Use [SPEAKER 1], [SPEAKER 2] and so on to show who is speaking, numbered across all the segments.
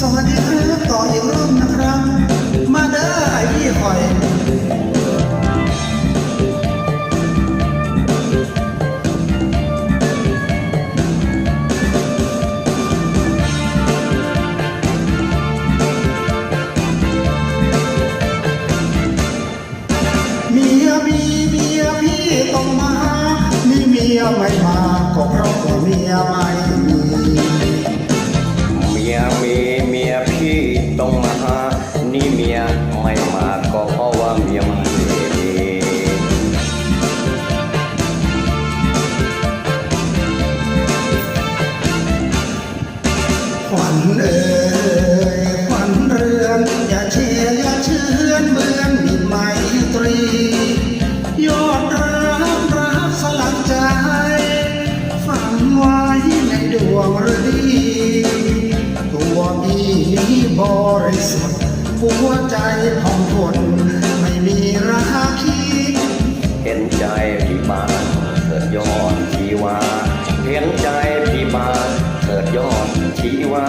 [SPEAKER 1] สวัสดีครับต่ออีกรอบนะครับ มาเด้อไอ้พี่คอยมียมีมียพี่ต้องมามีมียไม่มาก็เพราะเมียไม่มี
[SPEAKER 2] เมียมี
[SPEAKER 1] เอ่ยขวัญเรือนอย่าเชียอย่าเชื่อนเหมือนมิตรไมตรี ยอดรักรักสลักใจ ฝังไว้ในดวงฤดีตัวมีนี้บริสุทธิ์หัวใจผ่องพ้นไม่มีราคี
[SPEAKER 2] เห็นใจพี่บานเถิดยอดชีวาเห็นใจพี่บานเถิดยอด ชีวา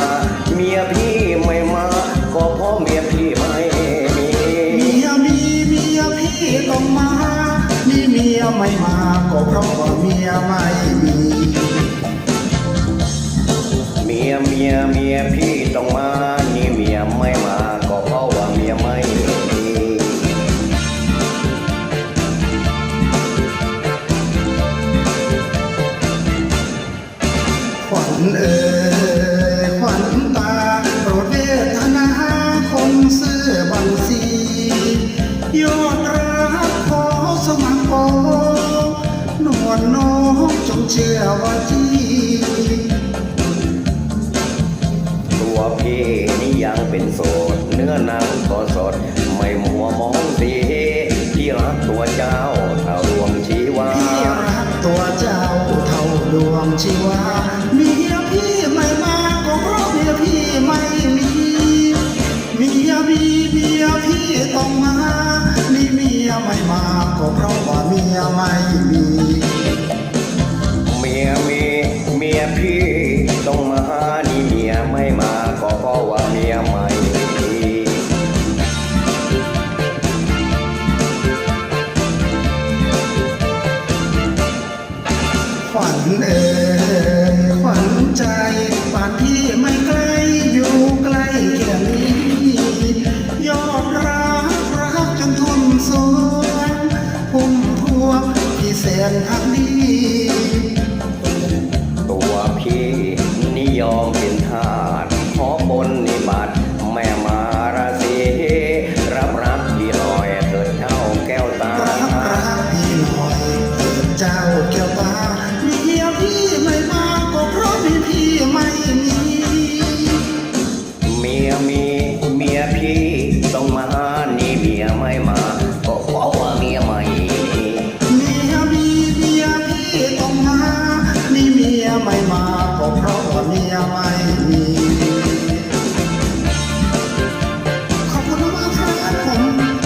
[SPEAKER 2] เมียพี่ไม่มา ก็เพราะเมียพี่ไม่มีเมี
[SPEAKER 1] ยมีเมียพี่ต้องมานี่เมียไม่มา ก็เพราะว่าเมียไม่มี
[SPEAKER 2] เมียเมียเมียพี่ต้องมา นี่เมียไม่มา ก็เพราะว่าเมียไม่มี
[SPEAKER 1] ขวัญเอ่ อนน้องจงเชื่อว่าจี
[SPEAKER 2] ตัวพี่นี่ยังเป็นโสด เนื้อหนังก็สด ไม่มัวมองสีที่รักตัวเจ้าเท่ารวมชีวาพี่ร
[SPEAKER 1] ักตัวเจ้าเท่าดวงชีวาเมียพี่ไม่มาก็เพราะเมียพี่ไม่มีเมียมีเมียพี่ต้องมานี่เมียไม่มาก็เพราะว่าเมียไม่มี
[SPEAKER 2] ียพี่ต้องมาหานี่เมียไม่มาก็เพราะว่าเมียใหม่ดี
[SPEAKER 1] ขวัญเอ๋ยขวัญใจป่านพี่ไม่ไกลอยู่ใกล้เคียงนี้ยอมรักรักจนทุนสวงพุ่มพวงที่เสนทัก
[SPEAKER 2] เมียมีเมียพี่ต้องมานี่เมียไม่มาก็เพราะว่าเมียไม่มี
[SPEAKER 1] เมียมีเมียพีต้องมานี่เมียไม่มาก็เพราะว่าเมียไม่มีขอบคุณมากครับผม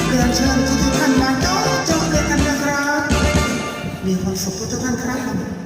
[SPEAKER 1] เรีนเชิญทุกท่านมาจาะเาะด้วยกันนะครับมีความสุขทุกท่านครับ